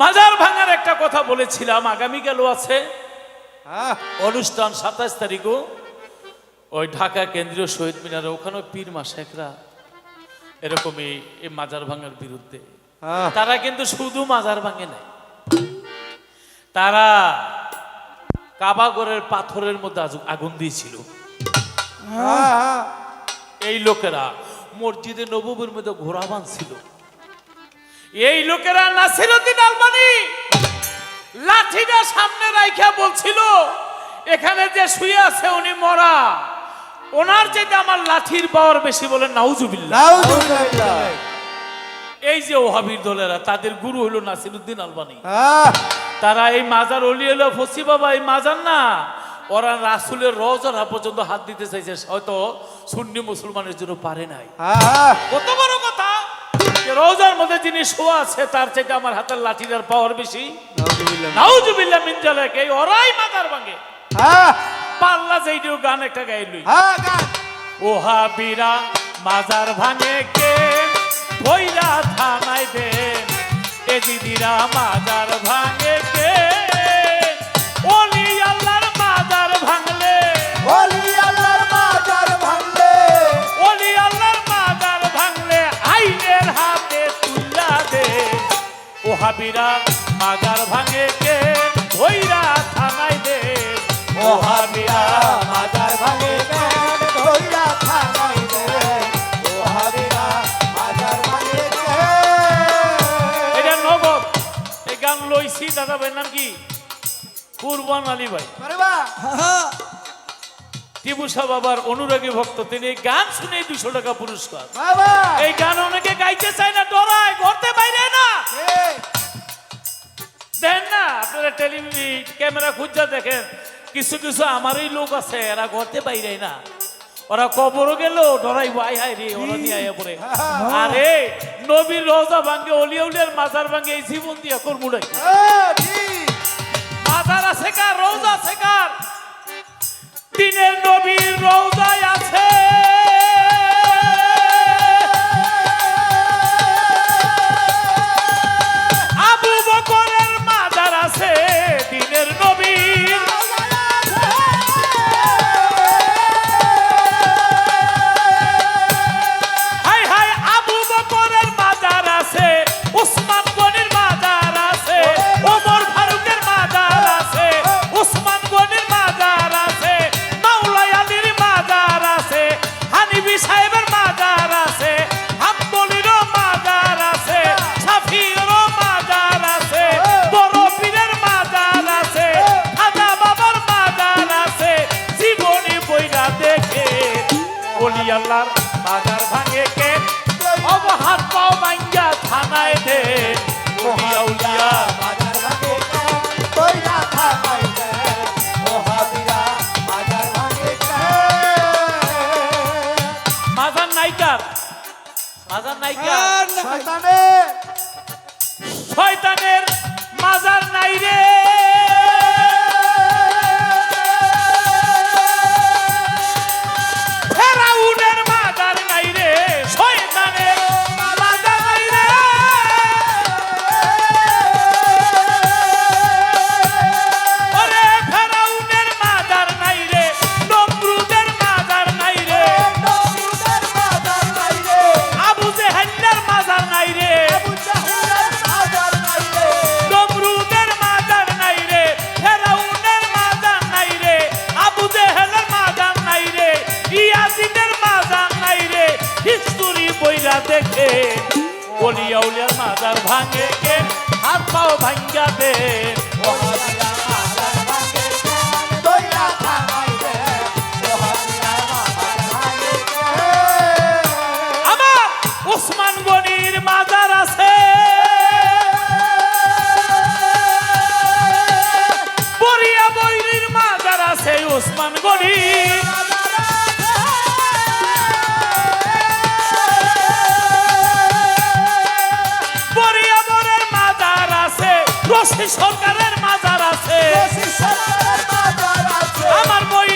মাজার ভাঙার একটা কথা বলেছিলাম আগামীকালও আছে। অনুষ্ঠান সাতাশ তারিখও। ওই ঢাকা কেন্দ্রীয় শহীদ মিনারে ওখানে পীর মাসেকরা এরকমই এই মাজার ভাঙার বিরুদ্ধে। তারা কিন্তু শুধু মাজার ভাঙে নাই। তারা কাবাগরের পাথরের মধ্যে আগুন দিয়েছিল। এই লোকেরা মসজিদে নববীর মধ্যে ঘোড়া বাঁধছিল। এই লোকেরা নাসিরুদ্দিন আলমানি লাঠিটা সামনে রাইখা বলছিল এখানে যে শুয়ে আছে উনি মরা। ওনার যেটা আমার লাঠির পাওয়ার বেশি বলে নাউজুবিল্লাহ। এই যে ওহাবির দলেরা তাদের গুরু হলো নাসিরুদ্দিন আলবানি। তারা এই মাজার অলি হলো ফসি বাবা এই মাজার না। ওরা রাসুলের রজরা পর্যন্ত হাত দিতে চাইছে হয়তো সুন্নি মুসলমানের জন্য পারে নাই। কত বড় রোজার মধ্যে যিনি শোয়া আছে তার থেকে আমার হাতের লাঠিটার পাওয়ার বেশি। নাউজুবিল্লাহ। নাউজুবিল্লাহ মিন জালাকে এই ওরাই মাজার ভাঙে। হ্যাঁ। পাল্লা যেইটিও গান একটা হ্যাঁ গান। ওহাবিরা মাজার ভাঙে কে? ভৈরা থানায় দে। এ দিদিরা মাজার ভাঙে কে? ওলি আল্লাহর মাজার ভাঙলে। বলি ওহাবিরা ভাঙে কে? ভৈরা থানায় দে। ওহাবিরা ভাঙে গান ধইরা থানাই দে। ভাঙে এটা নগদ এই গান লইছি দাদা ভাইয়ের নাম কি? কুরবান আলী ভাই। বাহ! বাবার অনুরাগী ভক্ত তিনি গান শুনে দুশো টাকা পুরস্কার। বাবা এই গান অনেকে গাইতে চায় না ডরায়। ক্যামেরা খুঁজা দেখেন কিছু কিছু আমারই লোক আছে এরা ঘরতে বাইরে না। ওরা কবরও গেল ডরাই আই হাই রে ওরা নিয়ে আয়া পড়ে। আরে নবীর রোজা ভাঙ্গে অলিয়া উলিয়ার মাজার ভাঙ্গে এই জীবন দিয়ে কর্মুড়াই হ্যাঁ ঠিক মাজার আছে কার? রোজা আছে কার? দিনের নবীর রোজায় আছে। আল্লাহর মাজার ভাঙে কে? অব হাত পাও থানায় দে। ভাঙে ভাঙে মাজার নাইকার মাজার নাইকার শয়তানে শয়তানের মাজার নাই রে। বলিয়া উলিয়ার মাজার ভাঙে কে? হাত পাও ভাঙ্গা দে। সরকারের মাজার আছে। আমার বইন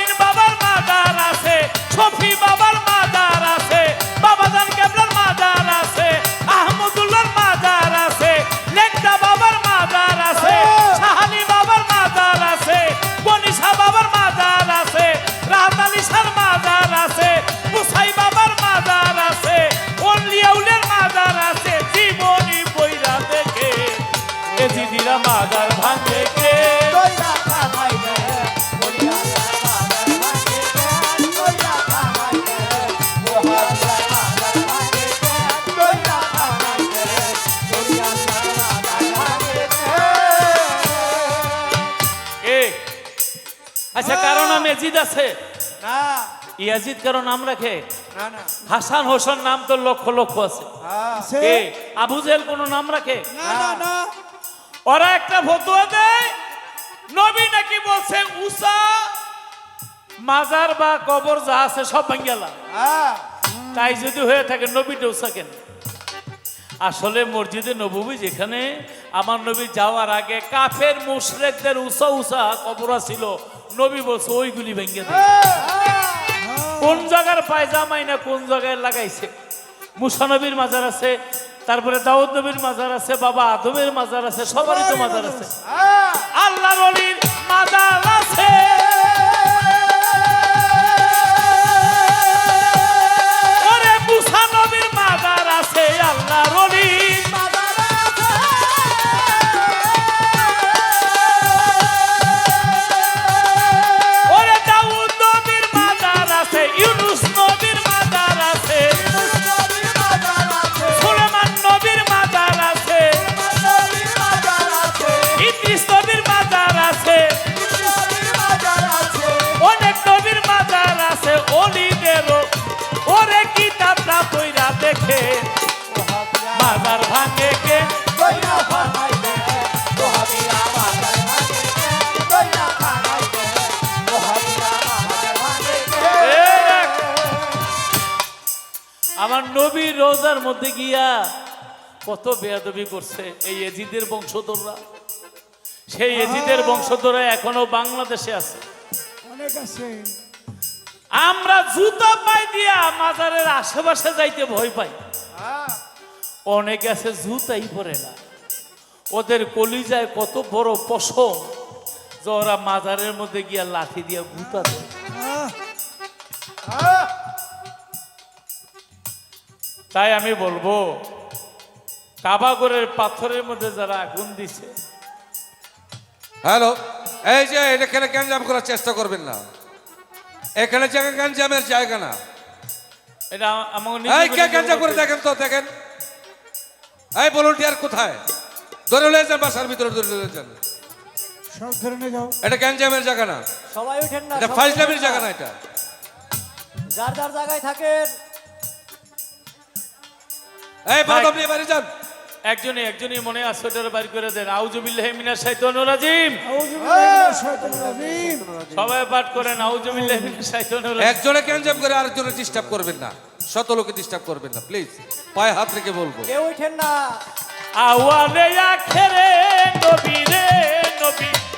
আচ্ছা কারণ নাম এজিদ আছে? না। ইয়াজিদ কারও নাম রাখে? না না। হাসান হোসেন নাম তো লক্ষ লক্ষ আছে। হ্যাঁ। এ আবু জেহেল কোনো নাম রাখে? না না না। ওরা একটা ফতুয়া দেয়। নবী নাকি বলছে উষা মাজার বা কবর যা আছে সব ভাঙ্গেলা হ্যাঁ। তাই যদি হয়ে থাকে নবীটা উষা কেন? আসলে মসজিদে নবী যেখানে আমার নবী যাওয়ার আগে কাফের মুশরেকদের উষা উষা কবর ছিল নবী বলছে ওইগুলি ভেঙে দেয় কোন জায়গার পায়জামাই না কোন জায়গায় লাগাইছে? মুসানবীর মাজার আছে তারপরে দাউদ নবীর মাজার আছে বাবা আদমের মাজার আছে সবারই তো মাজার আছে। হ্যাঁ। আল্লাহ রলির মাজার ভাঙে কে। আমার নবী রোজার মধ্যে গিয়া কত বেয়াদবি করছে। এই এজিদের বংশধররা। সেই এজিদের বংশধররা এখনও বাংলাদেশে আছে। অনেক আছে। আমরা জুতা পাই দিয়া মাজারের আশেপাশে যাইতে ভয় পাই। অনেকে আছে জুতাই পরে না। ওদের কলিজায় কত বড় পশম যে ওরা মাজারের মধ্যে গিয়া লাঠি দিয়া গুতা দেয়। তাই আমি বলব কাবাগরের পাথরের মধ্যে যারা আগুন দিছে। হ্যালো এই যে এখানে গ্যাঞ্জাম করার চেষ্টা করবেন না। এখানে জায়গা গ্যাঞ্জামের জায়গা না। এটা আমার এই কে গ্যাঞ্জাম করে দেখেন তো দেখেন। এই ভলেন্টিয়ার কোথায়? ধরে লয়ে যান বাসার ভিতরে ধরে লয়ে যান। সব ধরে নিয়ে যাও। এটা গ্যাঞ্জামের জায়গা না। সবাই উঠেন না এটা ফাইজলামের জায়গা না। এটা। যার যার জায়গায় থাকেন। এই বাদ আপনি এবারে যান। একজনই একজনই মনে আছে ওটার বাড়ি করে দেন। আউজুবিল্লাহি মিনাশ শাইতানির রাজিম। আউযুবিল্লাহি শাইতানির রাজিম। সবাই পাঠ করেন আউজুবিল্লাহি মিনাশ শাইতানির রাজিম। একজনে গ্যাঞ্জাম করে আরেকজনে ডিস্টার্ব করবেন না। শত লোকে ডিস্টার্ব করবেন না প্লিজ পায়ে হাত রেখে বলব। কেউ ওঠেন না। আওয়ালে আখেরে নবী রে নবী।